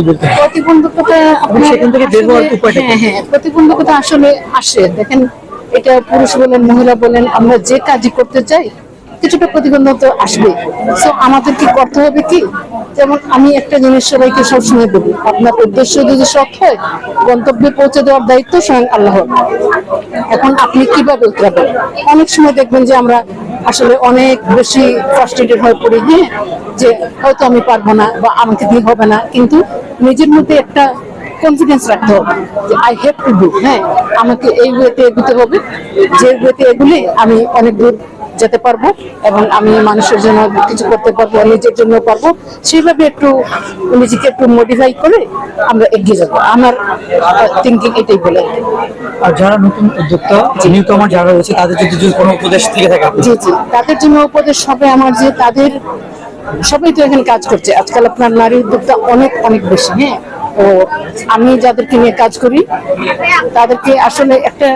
বলতে প্রতিবন্ধকতা সেখান থেকে বের হওয়ার আসলে- উপায়টা হ্যাঁ হ্যাঁ প্রতিবন্ধকতা আসলে আসে। দেখেন এটা পুরুষ বলেন মহিলা বলেন আমরা যে কাজই করতে চাই কিছুটা প্রতিবন্ধকতা আসবে। সো আমাদের কি করতে হবে কি? যেমন আমি একটা জিনিস সবাইকে সবসময় বলি আপনার উদ্দেশ্য যদি সৎ হয় গন্তব্যে পৌঁছে দেওয়ার দায়িত্ব স্বয়ং আল্লাহ এখন আপনি কীভাবে উতরাবেন? অনেক সময় দেখবেন যে আমরা আসলে অনেক বেশি ফ্রাস্ট্রেটেড হয়ে পড়ি হ্যাঁ যে হয়তো আমি পারব না বা আমাকে দিয়ে হবে না। কিন্তু নিজের মধ্যে একটা কনফিডেন্স রাখতে হবে যে আই হ্যাভ টু ডু হ্যাঁ আমাকে এই ওয়েতে এগুতে হবে, যে ওয়েতে এগুলি আমি অনেক দূর যেতে পারব এবং আমি মানুষের জন্য কিছু করতে পারব নিজের জন্য পারব সেইভাবে একটু নিজেকে একটু মডিফাই করে আমরা এগিয়ে যাব। আমার থিঙ্কিং এটাই বলে আর যারা নতুন উদ্যোক্তা নিউ কমার যারা রয়েছে তাদের যদি কোনো উপদেশ থেকে থাকে জি জি। তাদের জন্য উপদেশ হবে আমার যে তাদের সবাই তো এখানে কাজ করছে। আজকাল আপনার নারী উদ্যোক্তা অনেক অনেক বেশি হ্যাঁ? ও আমি যাদেরকে নিয়ে কাজ করি তাদেরকে আসলে একটা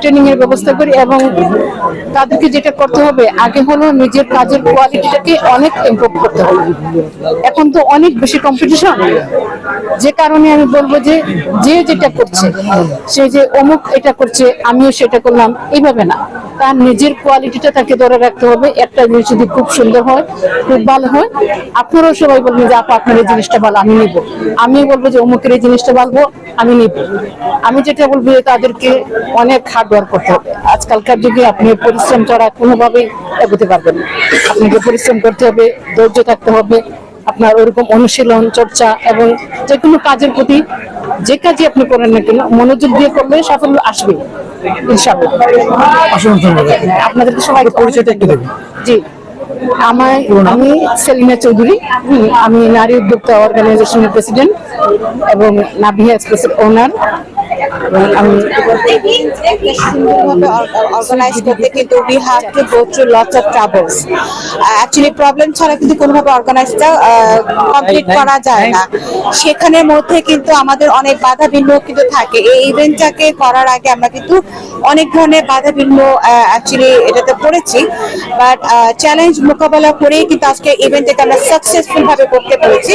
ট্রেনিং এর ব্যবস্থা করি এবং তাদেরকে যেটা করতে হবে, আগে হলো নিজের কাজের কোয়ালিটিটাকে অনেক ইমপ্রুভ করতে হবে। এখন তো অনেক বেশি কম্পিটিশন যে কারণে আমি বলব যে যে যেটা করছে, সে যে অমুক এটা করছে, আমিও সেটা করলাম, এইভাবে না। তার নিজের কোয়ালিটিটা তাকে ধরে রাখতে হবে। একটা জিনিস যদি খুব সুন্দর হয়, খুব ভালো হয়, আপনারাও সবাই বলবেন যে, আপা, আপনার এই জিনিসটা ভালো, আমি নিব। আমি বলব যে, অমুকের এই জিনিসটা ভালো, আমি নিব। আমি যেটা বলব তাদেরকে অনেক হার্ড ওয়ার্ক করতে হবে। আজকালকার যুগে আপনি পরিশ্রম ছাড়া কোনোভাবেই এগোতে পারবেন না। আপনাকে পরিশ্রম করতে হবে ধৈর্য থাকতে হবে। আপনার ওরকম অনুশীলন চর্চা এবং যে কোনো কাজের প্রতি যে কাজই আপনি করেন না কেন মনোযোগ দিয়ে করলে সাফল্য আসবে ইনশাআল্লাহ। আপনাদেরকে সবাই পরিচয়টা একটু দেবেন। জি। আমার আমি সেলিনা চৌধুরী। আমি নারী উদ্যোক্তা অর্গানাইজেশনের প্রেসিডেন্ট এবং নাভিয়া এক্সপ্রেসের ওনার সুন্দরভাবে অর্গানাইজ করতে কিন্তু we have to go through lots of travels actually problem ছাড়া কিন্তু কোনোভাবে অর্গানাইজটা কমপ্লিট করা যায় না। সেখানের মধ্যে কিন্তু আমাদের অনেক বাধা বিঘ্ন কিন্তু থাকে। এই ইভেন্টটাকে করার আগে আমরা কিন্তু অনেক ধরনের বাধা বিঘ্ন অ্যাকচুয়ালি এটাতে পড়েছি। বাট চ্যালেঞ্জ মোকাবেলা করেই কিন্তু আজকে ইভেন্টটাকে আমরা সাকসেসফুল ভাবে করতে পেরেছি।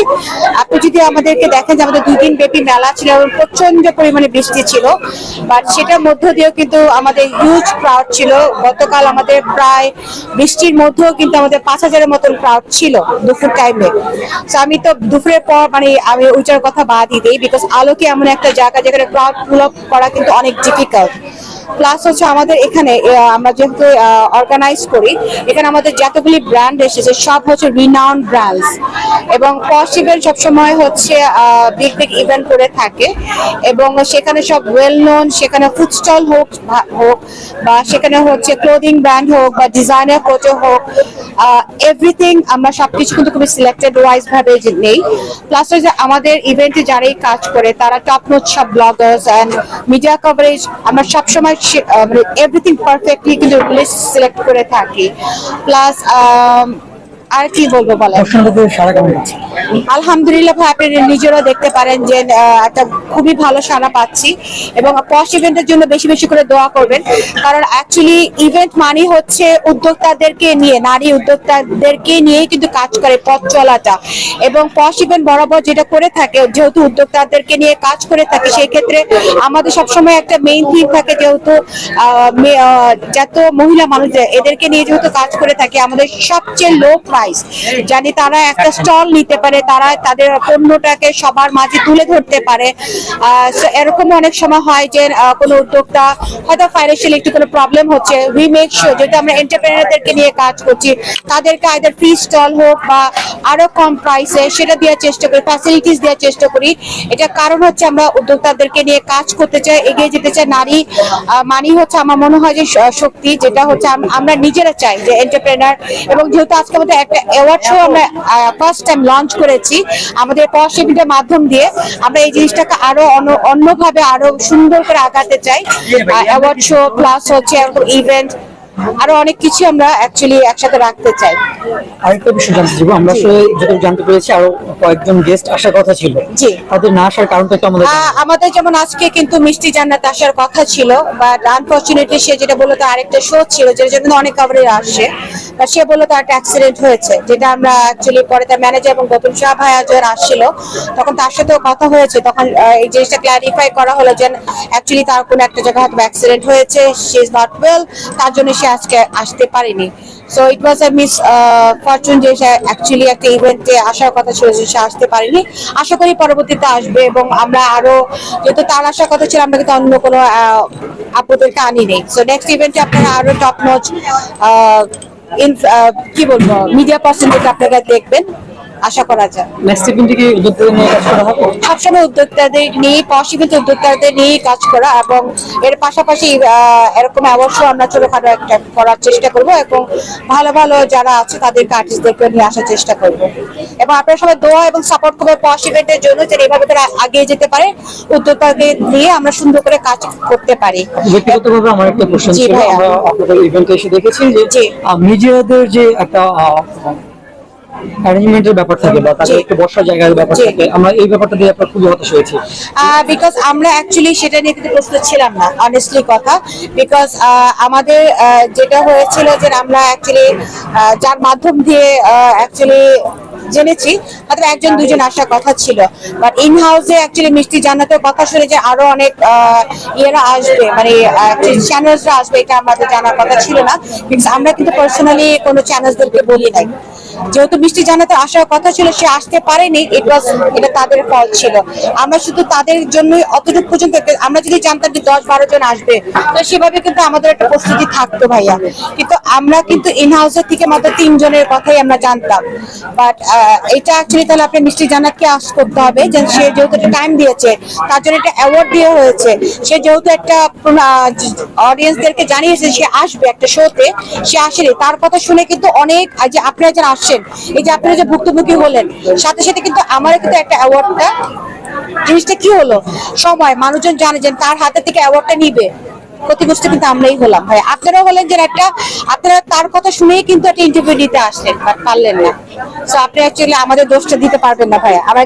আপনি যদি আমাদেরকে দেখেন যে আমাদের দুই দিন ব্যাপী মেলা ছিল এবং প্রচণ্ড পরিমাণে বৃষ্টি ছিল। বাট সেটার মধ্য দিয়েও কিন্তু আমাদের হিউজ ক্রাউড ছিল। গতকাল আমাদের প্রায় বৃষ্টির মধ্যেও কিন্তু আমাদের পাঁচ হাজারের মতন ক্রাউড ছিল দুপুর টাইমে তো আমি তো দুপুরের পর মানে আমি ওইটার কথা বাদই দিই বিকজ আলোকে এমন একটা জায়গা যেখানে ক্রাউড পুল করা কিন্তু অনেক ডিফিকাল্ট প্লাস হচ্ছে আমাদের এখানে আমরা যেহেতু অর্গানাইজ করি, এখানে আমাদের যতগুলি ব্র্যান্ড এসেছে, সব হচ্ছে রিনাউন্ড ব্র্যান্ডস এবং পশ ইভেন্ট সবসময় হচ্ছে বিগ বিগ ইভেন্ট করে থাকে। এবং সেখানে সব ওয়েল নোন সেখানে ফুড স্টল হোক হোক, বা সেখানে হচ্ছে ক্লোদিং ব্র্যান্ড হোক, বা ডিজাইনার কোচও হোক এভরিথিং আমরা সবকিছু কিন্তু খুবই সিলেক্টেড ওয়াইজ ভাবে নেই। প্লাস হচ্ছে আমাদের ইভেন্টে যারাই কাজ করে, তারা টপ নোট সব ব্লগার্স অ্যান্ড মিডিয়া কভারেজ আমরা সবসময় সে- আহ, মানে এভরিথিং পারফেক্টলি কিন্তু লিস্ট সিলেক্ট করে থাকি. প্লাস আর কি বলব বলেন? সারা আলহামদুলিল্লাহ ভাই আপনি নিজেরাও দেখতে পারেন যে একটা খুবই ভালো সাড়া পাচ্ছি এবং পশ ইভেন্টের জন্য বেশি বেশি করে দোয়া করবেন। কারণ অ্যাকচুয়ালি ইভেন্ট মানে হচ্ছে উদ্যোক্তাদেরকে নিয়ে নারী উদ্যোক্তাদেরকে নিয়েই কিন্তু কাজ করে পথ চলাটা। এবং পশ ইভেন্ট বরাবর যেটা করে থাকে যেহেতু উদ্যোক্তাদেরকে নিয়ে কাজ করে থাকে সেই ক্ষেত্রে আমাদের সবসময় একটা মেইন থিম থাকে যেহেতু যত মহিলা মানুষ এদেরকে নিয়ে যেহেতু কাজ করে থাকে আমাদের সবচেয়ে লো প্রাইস জানি তারা একটা স্টল নিতে পারে, তারা তাদের পণ্যটাকে সবার মাঝে তুলে ধরতে পারে। এরকম অনেক সময় হয় যে কোনো উদ্যোক্তা হয়তো ফাইন্যান্সিয়ালি একটু কোনো প্রবলেম হচ্ছে উই মেক শিওর যেহেতু আমরা এন্টারপ্রেনারদেরকে নিয়ে কাজ করছি, তাদেরকে আইদার ফ্রি স্টল হোক বা আরও কম প্রাইসে সেটা দেওয়ার চেষ্টা করি ফ্যাসিলিটিস দেওয়ার চেষ্টা করি। এটা কারণ হচ্ছে আমরা উদ্যোক্তাদেরকে নিয়ে কাজ করতে চাই, এগিয়ে যেতে চাই। নারী মানি হচ্ছে আমার মনে হয় যে শক্তি, যেটা হচ্ছে আমরা নিজেরা চাই যে এন্টারপ্রেনার এবং যেহেতু আজকে আমাদের একটা অ্যাওয়ার্ড শো আমরা ফার্স্ট টাইম লঞ্চ করেছি আমাদের পশ ইভেন্টের মাধ্যম দিয়ে। আমরা এই জিনিসটাকে আরও অন্য- অন্যভাবে আরও সুন্দর করে আগাতে চাই। অ্যাওয়ার্ড শো প্লাস হচ্ছে ইভেন্ট আরও অনেক কিছু আমরা অ্যাকচুয়ালি একসাথে রাখতে চাই। আরেকটা বিষয় জানতে চাইব আমরা আসলে যতটুকু জানতে পেরেছি আরও কয়েকজন গেস্ট আসার কথা ছিল। জি। তাদের না আসার কারণটা একটু আমাদের আমাদের যেমন আজকে কিন্তু মিষ্টি জান্নাত আসার কথা ছিল বাট আনফরচুনেটলি সে যেটা বলল তার আরেকটা শো ছিল যেটার জন্য অনেক কভারেজ আসছে তা সে বলল তার একটা অ্যাক্সিডেন্ট হয়েছে, যেটা আমরা অ্যাকচুয়ালি পরে তার ম্যানেজার এবং গৌতম শাহ ভাইয়া যখন আসছিল, তখন তার সাথেও কথা হয়েছে, তখন এই জিনিসটা ক্লারিফাই করা হলো যে অ্যাকচুয়ালি তার কোনো একটা জায়গায় হয়তো অ্যাক্সিডেন্ট হয়েছে সি ইজ নট ওয়েল তার জন্য সে আজকে আসতে পারেনি। So it was a misfortune যে সে অ্যাকচুয়ালি একটা ইভেন্টে আসার কথা ছিল যে সে আসতে পারেনি। আশা করি পরবর্তীতে আসবে এবং আমরা আরও, যেহেতু তার আসার কথা ছিল, আমরা কিন্তু অন্য কোনো আপুদেরকে আনি নেই। সো নেক্সট ইভেন্টে আপনারা আরও টপ নচ কি বলব মিডিয়া পার্সেন্টেজ আপনারা দেখবেন। আশা করা যায়। নেক্সট ইভেন্টে কি উদ্যোক্তা নিয়ে কাজ করা হবে? সবসময় উদ্যোক্তাদের নিয়ে পসিবল উদ্যোক্তাদের নিয়ে কাজ করা এবং এর পাশাপাশি এরকম অবশ্যই আমরা ছোটখাটো একটা করার চেষ্টা করব এবং ভালো ভালো যারা আছে তাদেরকে আর্টিস্টদেরকে নিয়ে আসার চেষ্টা করব। এবং আপনারা সবাই দোয়া এবং সাপোর্ট করবে পসিবলের জন্য যে এভাবে তারা আগিয়ে যেতে পারে উদ্যোক্তাদের নিয়ে আমরা সুন্দর করে কাজ করতে পারি। ব্যক্তিগতভাবে আমার একটা জি ছিল আমরা আপনাদের ইভেন্টে এসে দেখেছি যে। মিডিয়াদের যে একটা অ্যারেঞ্জমেন্টের ব্যাপার থাকে বা তাদের একটু বসার জায়গার ব্যাপার থাকে আমরা এই ব্যাপারটা দিয়ে আপনার খুবই হতাশ হয়েছি। বিকজ আমরা অ্যাকচুয়ালি সেটা নিয়ে কিন্তু প্রস্তুত ছিলাম না অনেস্টলি কথা। বিকজ আমাদের যেটা হয়েছিল যে আমরা অ্যাকচুয়ালি যার মাধ্যম দিয়ে অ্যাকচুয়ালি জেনেছি হয়তো একজন, দুজন আসার কথা ছিল। বাট ইন হাউসে অ্যাকচুয়ালি মিষ্টি জান্নাতের কথা শুনে যে আরও অনেক ইয়েরা আসবে মানে চ্যানেলসরা আসবে, এটা আমাদের জানার কথা ছিল না। বিকজ আমরা কিন্তু পার্সোনালি কোনো চ্যানেলসদেরকে বলি নাই। যেহেতু মিষ্টি জানাতে আসার কথা ছিল, সে আসতে পারেনি ইট ওয়াজ এটা তাদের ফল ছিল। আমরা শুধু তাদের জন্যই অতটুকু পর্যন্ত আমরা যদি জানতাম যে দশ বারো জন আসবে, তো সেভাবে কিন্তু আমাদের একটা প্রস্তুতি থাকতো ভাইয়া। কিন্তু আমরা কিন্তু ইন হাউসের থেকে মাত্র তিনজনের কথাই আমরা জানতাম। বাট এটা অ্যাকচুয়ালি তাহলে আপনি মিষ্টি জানাতকে আস করতে হবে যে সে যেহেতু একটা টাইম দিয়েছে, তার জন্য একটা অ্যাওয়ার্ড দেওয়া হয়েছে। সে যেহেতু একটা অডিয়েন্সদেরকে জানিয়েছে সে আসবে একটা শোতে সে আসেনি। তার কথা শুনে কিন্তু অনেক যে আপনারা যারা আসছেন, এই যে আপনারা যে ভুক্তভোগী হলেন, সাথে সাথে কিন্তু আমার কিন্তু একটা অ্যাওয়ার্ডটা জিনিসটা কি হলো? সময়, মানুষজন জানে যে তার হাতে থেকে অ্যাওয়ার্ডটা নিবে। ক্ষতিগ্রস্ত কিন্তু আমরাই হলাম। ভাই আপনারা হলেন যে একটা, আপনারা তার কথা শুনেই কিন্তু একটা ইন্টারভিউ দিতে আসলেন, বাট পারলেন না। তো আপনি অ্যাকচুয়ালি আমাদের দোষটা দিতে পারবেন না, ভাই। আমার